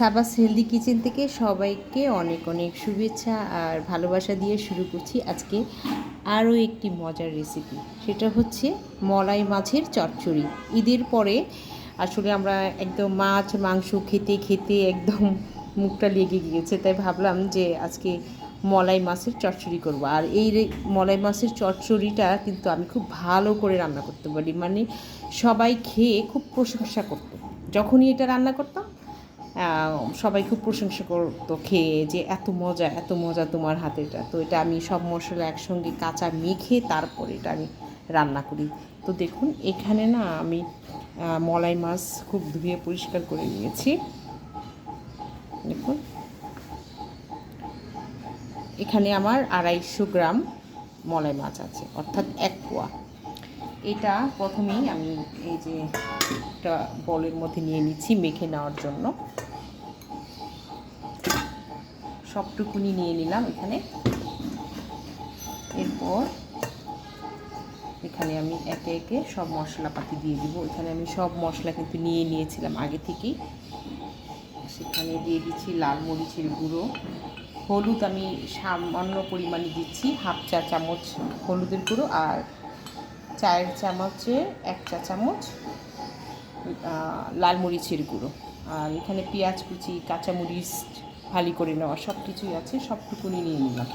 সাবাস healthy kitchen থেকে সবাইকে অনেক অনেক শুভেচ্ছা আর ভালোবাসা দিয়ে শুরু করছি আজকে আরও একটি মজার রেসিপি সেটা হচ্ছে মলাই মাছের চচ্চড়ি। ঈদের পরে আসলে আমরা একদম মাছ, মাংস খেতে খেতে একদম মুখটা লেগে গিয়েছে। তাই ভাবলাম যে আজকে মলাই মাছের চচ্চড়ি করব। আর এই মলাই মাছের চচ্চড়িটা কিন্তু আমি খুব ভালো করে রান্না করতে পারি। মানে সবাই খেয়ে খুব প্রশংসা করতো। যখনই এটা রান্না করতাম সবাই খুব প্রশংসা করতো খেয়ে যে এত মজা এত মজা তোমার হাতেরটা তো এটা আমি সব মশলা একসঙ্গে কাঁচা মেখে তারপরে এটা আমি রান্না করি। তো দেখুন, এখানে না আমি মলাই মাছ খুব ধুয়ে পরিষ্কার করে নিয়েছি। দেখুন। এখানে আমার আড়াইশো গ্রাম মলাই মাছ আছে, অর্থাৎ এক পোয়া। এটা প্রথমেই আমি এই যে একটা বলের মধ্যে নিয়ে নিচ্ছি মেখে নেওয়ার জন্য। সবটুকুনি নিয়ে নিলাম এখানে। এরপর এখানে আমি একে একে সব মশলাপাতি দিয়ে দিব। এখানে আমি সব মশলা কিন্তু নিয়ে নিয়েছিলাম আগে থেকেই। সেখানে দিয়ে দিচ্ছি লাল মরিচের গুঁড়ো। হলুদ আমি সামান্য পরিমাণে দিচ্ছি, হাফ চা চামচ হলুদের গুঁড়ো আর চায়ের চামচে এক চা চামচ লাল মরিচের গুঁড়ো। আর এখানে পেঁয়াজ কুচি, কাঁচামরিচ ভালি করে নেওয়া, সব কিছুই আছে, সবটুকুনি নিয়ে নিলাম।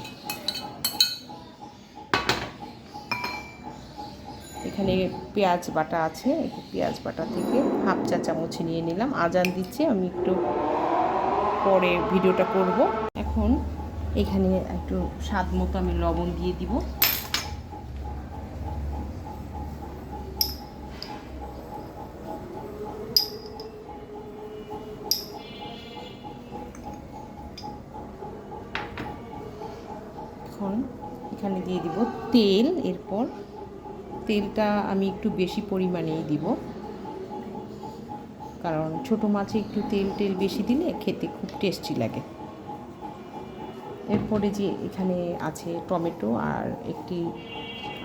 এখানে পেঁয়াজ বাটা আছে পেঁয়াজ বাটা থেকে হাফ চা চামচ নিয়ে নিলাম। আজান দিচ্ছে, আমি একটু পরে ভিডিওটা করব। এখন এখানে একটু স্বাদ মতো আমি লবণ দিয়ে দিব। এখন এখানে দিয়ে দিব তেল। এরপর তেলটা আমি একটু বেশি পরিমাণেই দিব। কারণ ছোট মাছে একটু তেল টেল বেশি দিলে খেতে খুব টেস্টি লাগে। এরপরে যে এখানে আছে টমেটো আর একটি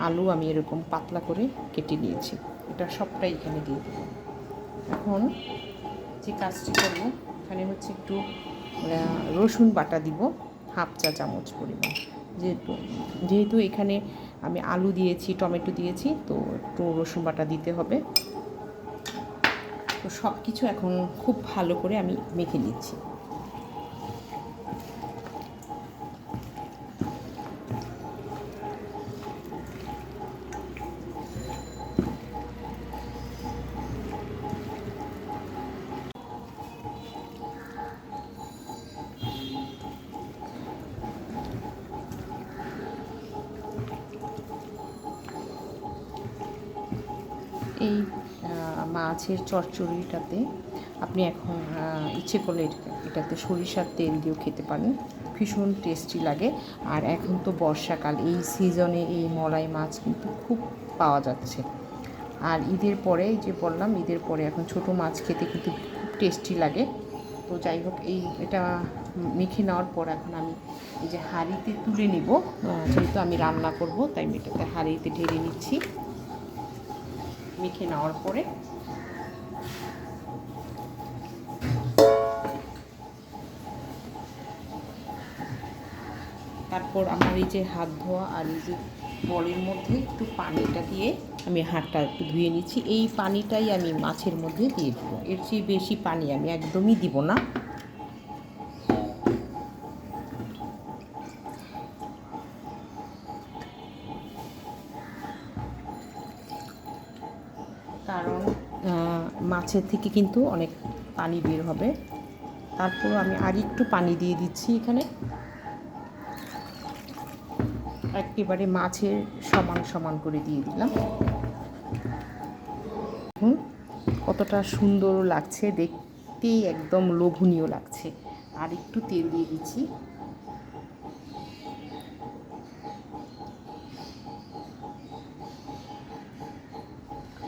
আলু আমি এরকম পাতলা করে কেটে নিয়েছি। এটা সবটাই এখানে দিয়ে দেবো। এখন যে কাজটি করব, এখানে হচ্ছে একটু রসুন বাটা দিব, হাফ চা চামচ পরিমাণ। যেহেতু এখানে আমি আলু দিয়েছি, টমেটো দিয়েছি, তো একটু রসুন বাটা দিতে হবে। তো সব কিছু এখন খুব ভালো করে আমি মেখে নিচ্ছি। এই মাছের চচ্চড়িটাতে আপনি এখন ইচ্ছে করলে এটাতে সরিষার তেল দিয়েও খেতে পারেন। ভীষণ টেস্টি লাগে। আর এখন তো বর্ষাকাল, এই সিজনে এই মলাই মাছ কিন্তু খুব পাওয়া যাচ্ছে। আর ঈদের পরে যে বললাম, ঈদের পরে এখন ছোট মাছ খেতে কিন্তু খুব টেস্টি লাগে। তো যাই হোক, এই এটা মেখে নেওয়ার পর এখন আমি এই যে হাঁড়িতে তুলে নিব। যেহেতু আমি রান্না করব, তাই এটাতে হাঁড়িতে ঢেলে নিচ্ছি। মেখে নেওয়ার পরে তারপর আমার এই যে হাত ধোয়া আর এই যে বলের মধ্যে একটু পানিটা দিয়ে আমি হাতটা একটু ধুয়ে নিচ্ছি। এই পানিটাই আমি মাছের মধ্যে দিয়ে দেবো। এর চেয়ে বেশি পানি আমি একদমই দিব না। কারণ মাছের থেকে কিন্তু অনেক পানি বের হবে। তারপর আমি আর একটু পানি দিয়ে দিচ্ছি এখানে। একেবারে মাছের সমান সমান করে দিয়ে দিলাম। হুম কতটা সুন্দর লাগছে, দেখতেই একদম লোভনীয় লাগছে। আর একটু তেল দিয়ে দিচ্ছি।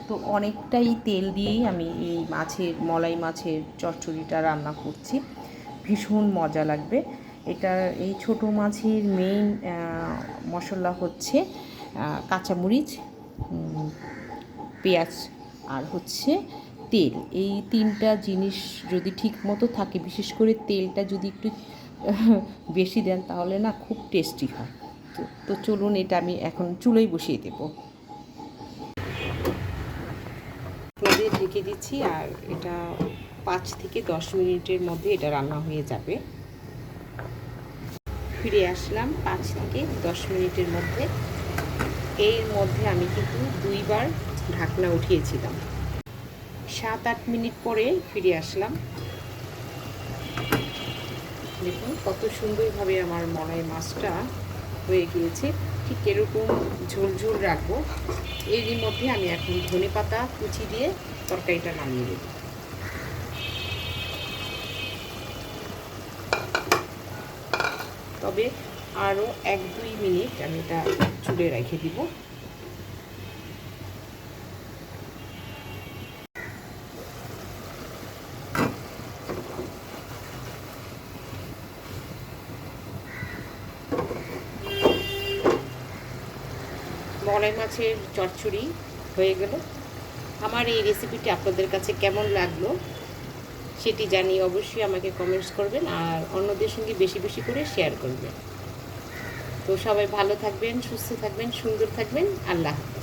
তো অনেকটাই তেল দিয়েই আমি এই মাছের, মলাই মাছের চচ্চড়িটা রান্না করছি। ভীষণ মজা লাগবে। এটা এই ছোট মাছের মেইন মশলা হচ্ছে কাঁচামরিচ পেঁয়াজ আর হচ্ছে তেল। এই তিনটা জিনিস যদি ঠিক মতো থাকে, বিশেষ করে তেলটা যদি একটু বেশি দেন, তাহলে না খুব টেস্টি হয়। তো- চলুন এটা আমি এখন চুলোয় বসিয়ে দেবো। আপনাদের ঢেকে দিচ্ছি আর এটা পাঁচ থেকে দশ মিনিটের মধ্যে এটা রান্না হয়ে যাবে। ফিরে আসলাম পাঁচ থেকে দশ মিনিটের মধ্যে। এর মধ্যে আমি কিন্তু দুইবার ঢাকনা উঠিয়েছিলাম। সাত আট মিনিট পরে ফিরে আসলাম। দেখুন কত সুন্দরভাবে আমার মলাই মাছটা হয়ে গিয়েছে। ঠিক এরকম ঝোল ঝোল রাখব। এরই মধ্যে আমি এখন ধনে পাতা কুচি দিয়ে তরকারিটা নামিয়ে দেব তবে আরও এক দুই মিনিট আমি এটা চুলে রেখে দিব। মলাই মাছের চচ্চড়ি হয়ে গেল। আমার এই রেসিপিটি আপনাদের কাছে কেমন লাগল সেটি জানিয়ে অবশ্যই আমাকে কমেন্টস করবেন আর অন্যদের সঙ্গে বেশি বেশি করে শেয়ার করবেন। তো সবাই ভালো থাকবেন, সুস্থ থাকবেন, সুন্দর থাকবেন। আল্লাহ হাফেজ।